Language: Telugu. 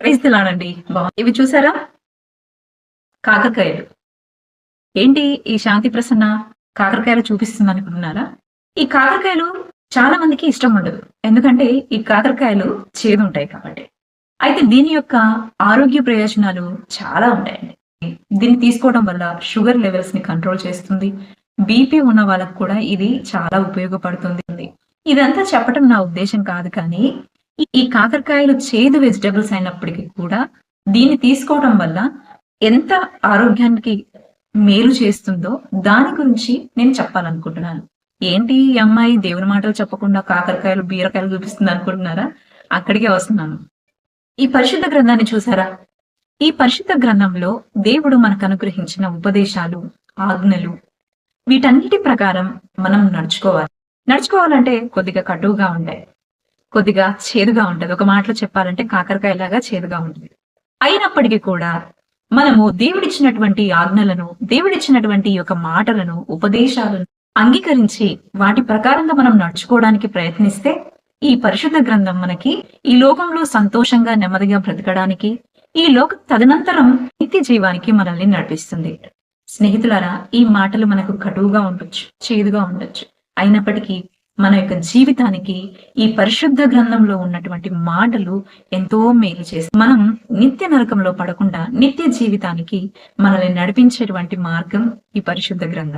వేస్తున్నానండి బాగుంది. ఇవి చూసారా? కాకరకాయలు. ఏంటి ఈ శాంతి ప్రసన్న కాకరకాయలు చూపిస్తుంది అనుకుంటున్నారా? ఈ కాకరకాయలు చాలా మందికి ఇష్టం ఉండదు. ఎందుకంటే ఈ కాకరకాయలు చేదు ఉంటాయి కాబట్టి. అయితే దీని యొక్క ఆరోగ్య ప్రయోజనాలు చాలా ఉంటాయండి. దీన్ని తీసుకోవడం వల్ల షుగర్ లెవెల్స్ని కంట్రోల్ చేస్తుంది. బీపీ ఉన్న వాళ్ళకు కూడా ఇది చాలా ఉపయోగపడుతుంది. ఇదంతా చెప్పడం నా ఉద్దేశం కాదు కానీ ఈ- కాకరకాయలు చేదు వెజిటబుల్స్ అయినప్పటికీ కూడా దీన్ని తీసుకోవడం వల్ల ఎంత ఆరోగ్యానికి మేలు చేస్తుందో దాని గురించి నేను చెప్పాలనుకుంటున్నాను. ఏంటి ఈ అమ్మాయి దేవుని మాటలు చెప్పకుండా కాకరకాయలు బీరకాయలు చూపిస్తుంది అనుకుంటున్నారా? అక్కడికే వస్తున్నాను. ఈ పరిశుద్ధ గ్రంథాన్ని చూసారా? ఈ పరిశుద్ధ గ్రంథంలో దేవుడు మనకు అనుగ్రహించిన ఉపదేశాలు ఆజ్ఞలు వీటన్నిటి ప్రకారం మనం నడుచుకోవాలి. నడుచుకోవాలంటే కొద్దిగా కటువుగా ఉంటాయి కొద్దిగా చేదుగా ఉంటది. ఒక మాటలో చెప్పాలంటే కాకరకాయలాగా చేదుగా ఉంటుంది. అయినప్పటికీ కూడా మనము దేవుడిచ్చినటువంటి ఆజ్ఞలను దేవుడిచ్చినటువంటి యొక్క మాటలను ఉపదేశాలను అంగీకరించి వాటి ప్రకారంగా మనం నడుచుకోవడానికి ప్రయత్నిస్తే ఈ పరిశుద్ధ గ్రంథం మనకి ఈ లోకంలో సంతోషంగా నెమ్మదిగా బ్రతకడానికి ఈ లోక తదనంతరం నిత్య జీవానికి మనల్ని నడిపిస్తుంది. స్నేహితులారా ఈ మాటలు మనకు కటువుగా ఉండొచ్చు చేదుగా ఉండొచ్చు. అయినప్పటికీ మన యొక్క జీవితానికి ఈ పరిశుద్ధ గ్రంథంలో ఉన్నటువంటి మాటలు ఎంతో మేలు చేసి మనం నిత్య నరకంలో పడకుండా నిత్య జీవితానికి మనల్ని నడిపించేటువంటి మార్గం ఈ పరిశుద్ధ గ్రంథం.